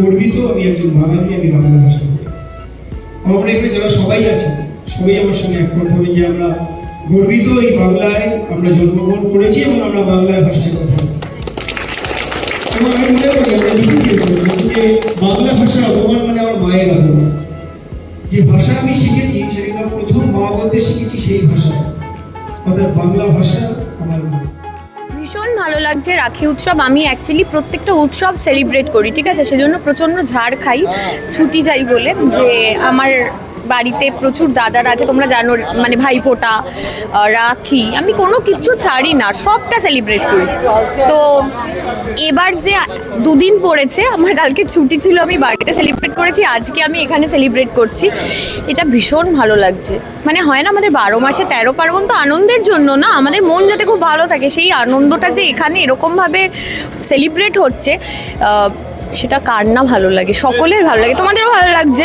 গর্বিত, আমি একজন বাঙালি, আমি বাংলা ভাষা আমরা এখানে যারা সবাই আছে, সবাই আমার সঙ্গে একমত হবে যে আমরা গর্বিত এই বাংলায় আমরা জন্মগ্রহণ করেছি এবং আমরা বাংলায় ভাষায় কথা বলি এবং আমি মনে করি, আমরা লিখে দিয়ে বলব যে বাংলা ভাষা অপমান মানে আমার মায়ের অপমান যে ভাষা আমি শিখেছি সেটা প্রথম মা বলতে শিখেছি সেই ভাষা। অর্থাৎ বাংলা ভাষা আমার মা। ভীষণ ভালো লাগছে রাখি উৎসব। আমি অ্যাকচুয়ালি প্রত্যেকটা উৎসব সেলিব্রেট করি, ঠিক আছে? সেজন্য প্রচণ্ড ঝাড় খাই, ছুটি যাই বলে, যে আমার বাড়িতে প্রচুর দাদারা আছে, তোমরা জানো মানে ভাইফোঁটা রাখি, আমি কোনো কিছু ছাড়ি না, সবটা সেলিব্রেট করি। তো এবার যে দুদিন পড়েছে, আমার কালকে ছুটি ছিল, আমি বাড়িতে সেলিব্রেট করেছি, আজকে আমি এখানে সেলিব্রেট করছি। এটা ভীষণ ভালো লাগছে। মানে হয় না, আমাদের বারো মাসে তেরো পার্বণ তো আনন্দের জন্য না, আমাদের মন যাতে খুব ভালো থাকে, সেই আনন্দটা যে এখানে এরকমভাবে সেলিব্রেট হচ্ছে সেটা কার না ভালো লাগে? সকলের ভালো লাগে। তোমাদেরও ভালো লাগছে?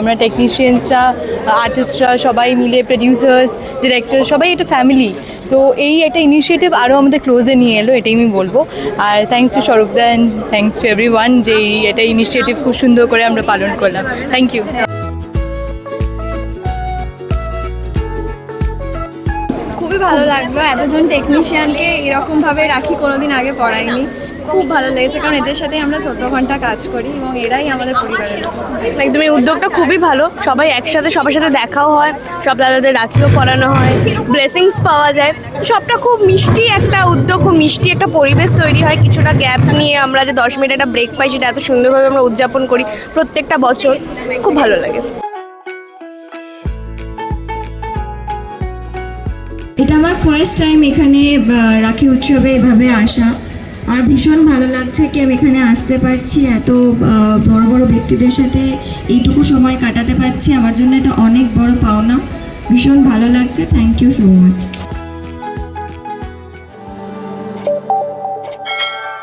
আমরা টেকনিশিয়ানসরা আর্টিস্টরা সবাই মিলে প্রডিউসার্স ডিরেক্টর সবাই একটা ফ্যামিলি তো এই একটা ইনিশিয়েটিভ আরও আমাদের ক্লোজে নিয়ে এলো, এটাই আমি বলব। আর থ্যাংকস টু স্বরূপদা and thanks to everyone যে এই একটা ইনিশিয়েটিভ খুব সুন্দর করে আমরা পালন করলাম। থ্যাংক ইউ খুবই ভালো লাগল। এতজন টেকনিশিয়ানকে এরকমভাবে রাখি, কোনোদিন আগে পড়াইনি। খুব ভালো লেগেছে কারণ এদের সাথে আমরা চোদ্দ ঘণ্টা কাজ করি এবং এরাই আমাদের পরিবারের। একদম এই উদ্যোগটা খুবই ভালো। সবাই একসাথে সবার সাথে দেখাও হয় সব দাদাদের রাখিও পরানো হয় ব্লেসিংস পাওয়া যায়। সবটা খুব মিষ্টি একটা উদ্যোগ খুব মিষ্টি একটা পরিবেশ তৈরি হয়। কিছুটা গ্যাপ নিয়ে আমরা যে দশ মিনিট একটা ব্রেক পাই সেটা এত সুন্দরভাবে আমরা উদযাপন করি প্রত্যেকটা বছর। খুব ভালো লাগে। এটা আমার ফার্স্ট টাইম এখানে রাখি উৎসবে এভাবে আসা। আর ভীষণ ভালো লাগছে কি আমি এখানে আসতে পারছি, এত বড় বড় ব্যক্তিদের সাথে এইটুকু সময় কাটাতে পারছি। আমার জন্য এটা অনেক বড় পাওনা। ভীষণ ভালো লাগছে। Thank you so much